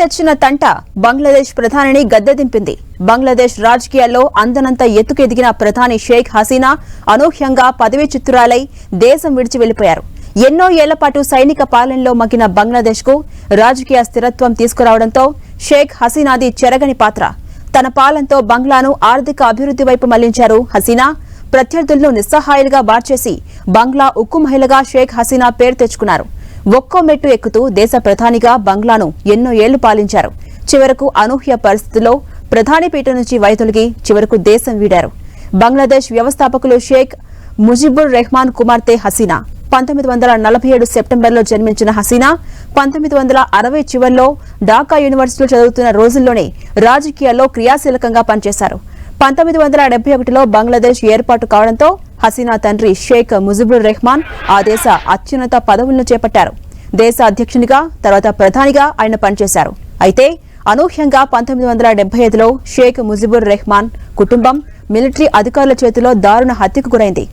తెచ్చిన తంట బంగ్లాదేశ్ ప్రధానిని గద్దెదింపింది. బంగ్లాదేశ్ రాజకీయాల్లో అందనంత ఎత్తుకెదిగిన ప్రధాని షేక్ హసీనా అనూహ్యంగా పదవీ చిత్తురాలై దేశం విడిచి వెళ్ళిపోయారు ఎన్నో ఏళ్ళ పాటు సైనిక పాలనలో మగ్గిన బంగ్లాదేశ్కు రాజకీయ స్థిరత్వం తీసుకురావడంతో షేక్ హసీనాది చెరగని పాత్ర. తన పాలనతో బంగ్లాను ఆర్థిక అభివృద్ధి వైపు మళ్ళించారు హసీనా. ప్రత్యర్థులను నిస్సహాయులుగా బార్చేసి బంగ్లా ఉక్కు మహిళగా షేక్ హసీనా పేరు తెచ్చుకున్నారు. ఒక్కో మెట్టు ఎక్కుతూ దేశ ప్రధానిగా బంగ్లాను ఎన్నో ఏళ్ళు పాలించారు. చివరకు అనూహ్య పరిస్థితుల్లో ప్రధాని పీఠ నుంచి వైదొలిగి చివరకు దేశం వీడారు. బంగ్లాదేశ్ వ్యవస్థాపకులు షేక్ ముజిబుర్ రెహమాన్ కుమార్తె హసీనా పంతొమ్మిది వందల నలభై ఏడు సెప్టెంబర్లో జన్మించిన హసీనా పంతొమ్మిది వందల అరవై చివరిలో ఢాకా యూనివర్సిటీలో చదువుతున్న రోజుల్లోనే రాజకీయాల్లో క్రియాశీలకంగా పనిచేశారు. పంతొమ్మిది వందల డెబ్బై ఒకటిలో బంగ్లాదేశ్ ఏర్పాటు కావడంతో హసీనా తండ్రి షేక్ ముజిబుర్ రెహమాన్ ఆ దేశ అత్యున్నత పదవులను చేపట్టారు. దేశ అధ్యక్షునిగా తర్వాత ప్రధానిగా ఆయన పనిచేశారు. అయితే అనూహ్యంగా పంతొమ్మిది వందల డెబ్బై ఐదులో షేక్ ముజిబుర్ రెహమాన్ కుటుంబం మిలిటరీ అధికారుల చేతిలో దారుణ హత్యకు గురైంది.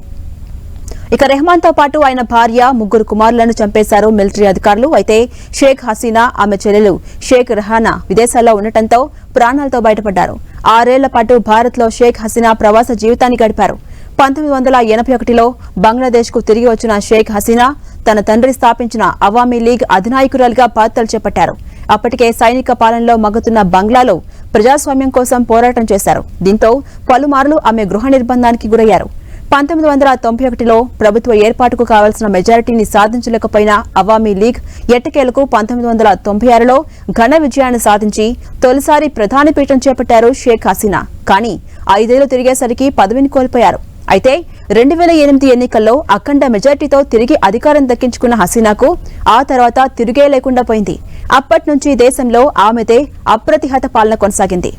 ఇక రెహమాన్తో పాటు ఆయన భార్య ముగ్గురు కుమారులను చంపేశారు మిలిటరీ అధికారులు. అయితే షేక్ హసీనా ఆమె చెల్లెలు షేక్ రెహానా విదేశాల్లో ఉండటంతో ప్రాణాలతో బయటపడ్డారు. ఆరేళ్ళ పాటు భారత్లో షేక్ హసీనా ప్రవాస జీవితాన్ని గడిపారు. పంతొమ్మిది వందల ఎనభై ఒకటిలో బంగ్లాదేశ్కు తిరిగి వచ్చిన షేక్ హసీనా తన తండ్రి స్థాపించిన అవామీ లీగ్ అధినాయకురాలుగా బాధ్యతలు చేపట్టారు. అప్పటికే సైనిక పాలనలో మగ్గుతున్న బంగ్లాలో ప్రజాస్వామ్యం కోసం పోరాటం చేశారు. దీంతో పలుమార్లు ఆమె గృహ నిర్బంధానికి గురయ్యారు. పంతొమ్మిది వందల తొంభై ఒకటిలో ప్రభుత్వ ఏర్పాటుకు కావాల్సిన మెజారిటీని సాధించలేకపోయిన అవామీ లీగ్ ఎట్టకేలకు పంతొమ్మిది వందల తొంభై ఆరులో ఘన విజయాన్ని సాధించి తొలిసారి ప్రధాని పీఠం చేపట్టారు షేక్ హసీనా. కానీ ఐదేళ్ళు తిరిగేసరికి పదవిని కోల్పోయారు. అయితే రెండు వేల ఎనిమిది ఎన్నికల్లో అఖండ మెజార్టీతో తిరిగి అధికారం దక్కించుకున్న హసీనాకు ఆ తర్వాత తిరిగే లేకుండా పోయింది. అప్పటి నుంచి దేశంలో ఆమెదే అప్రతిహత పాలన కొనసాగింది.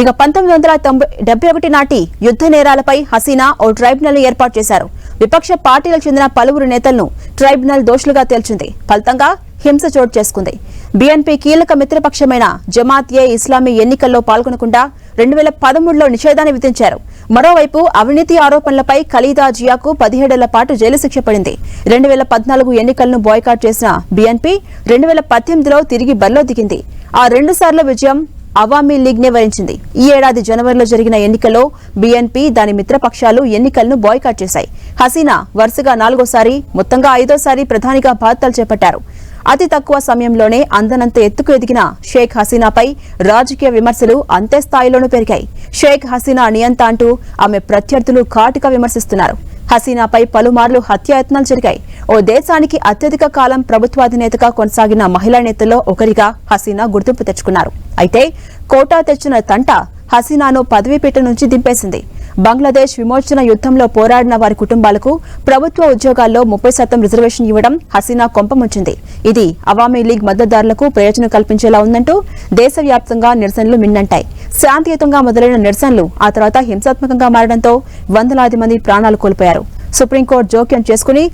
ఇక పంతొమ్మిది వందల తొంభై డెబ్బై ఒకటి నాటి యుద్ధ నేరాలపై హసీనా ఓ ట్రైబ్యునల్ ఏర్పాటు చేశారు. విపక్ష పార్టీలకు చెందిన పలువురు నేతలను ట్రైబ్యునల్ దోషులుగా తేల్చింది. ఫలితంగా హింస చోటు చేసుకుంది. బీఎన్పీ కీలక మిత్రపక్షమైన జమాత్ ఏ ఇస్లామీ ఎన్నికల్లో పాల్గొనకుండా రెండు వేల పదమూడులో నిషేధాన్ని విధించారు. మరోవైపు అవినీతి ఆరోపణలపై ఖలీదా జియాకు పదిహేడేళ్ళ పాటు జైలు శిక్ష పడింది. రెండు వేల పద్నాలుగు ఎన్నికలను బాయ్కాట్ చేసిన బీఎన్పీ రెండు వేల పద్దెనిమిదిలో తిరిగి బరిలో దిగింది. ఆ రెండు సార్ల విజయం అవామీ లీగ్ నే వరించింది ఈ ఏడాది జనవరిలో జరిగిన ఎన్నికల్లో బీఎన్పీ దాని మిత్రపక్షాలు ఎన్నికలను బాయ్కాట్ చేశాయి. హసీనా వరుసగా నాలుగోసారి మొత్తంగా ఐదోసారి ప్రధానిగా బాధ్యతలు చేపట్టారు. అతి తక్కువ సమయంలోనే అందనంత ఎత్తుకు ఎదిగిన షేక్ హసీనాపై రాజకీయ విమర్శలు అంతే స్థాయిలోనూ పెరిగాయి. షేక్ హసీనా నియంత అంటూ ఆమె ప్రత్యర్థులు ఘాటుగా విమర్శిస్తున్నారు. హసీనాపై పలుమార్లు హత్యాయత్నాలు జరిగాయి. ఓ దేశానికి అత్యధిక కాలం ప్రభుత్వాధినేతగా కొనసాగిన మహిళా నేతల్లో ఒకరిగా హసీనా గుర్తింపు తెచ్చుకున్నారు. అయితే కోటా తెచ్చిన తంట హసీనాను పదవీపీఠ నుంచి దింపేసింది. బంగ్లాదేశ్ విమోచన యుద్ధంలో పోరాడిన వారి కుటుంబాలకు ప్రభుత్వ ఉద్యోగాల్లో ముప్పై శాతం రిజర్వేషన్ ఇవ్వడం హసీనా కొంపముంచింది ఇది అవామీ లీగ్ మద్దతుదారులకు ప్రయోజనం కల్పించేలా ఉందంటూ దేశవ్యాప్తంగా నిరసనలు మిన్నంటాయి. శాంతియుతంగా మొదలైన నిరసనలు ఆ తర్వాత హింసాత్మకంగా మారడంతో వందలాది మంది ప్రాణాలు కోల్పోయారు. సుప్రీంకోర్టు జోక్యం చేసుకుని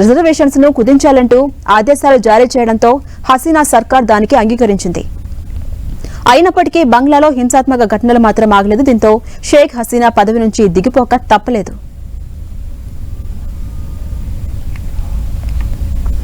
రిజర్వేషన్స్ను కుదించాలంటూ ఆదేశాలు జారీ చేయడంతో హసీనా సర్కార్ దానికి అంగీకరించింది. అయినప్పటికీ బంగ్లాలో హింసాత్మక ఘటనలు మాత్రం ఆగలేదు. దీంతో షేక్ హసీనా పదవి నుంచి దిగిపోక తప్పలేదు.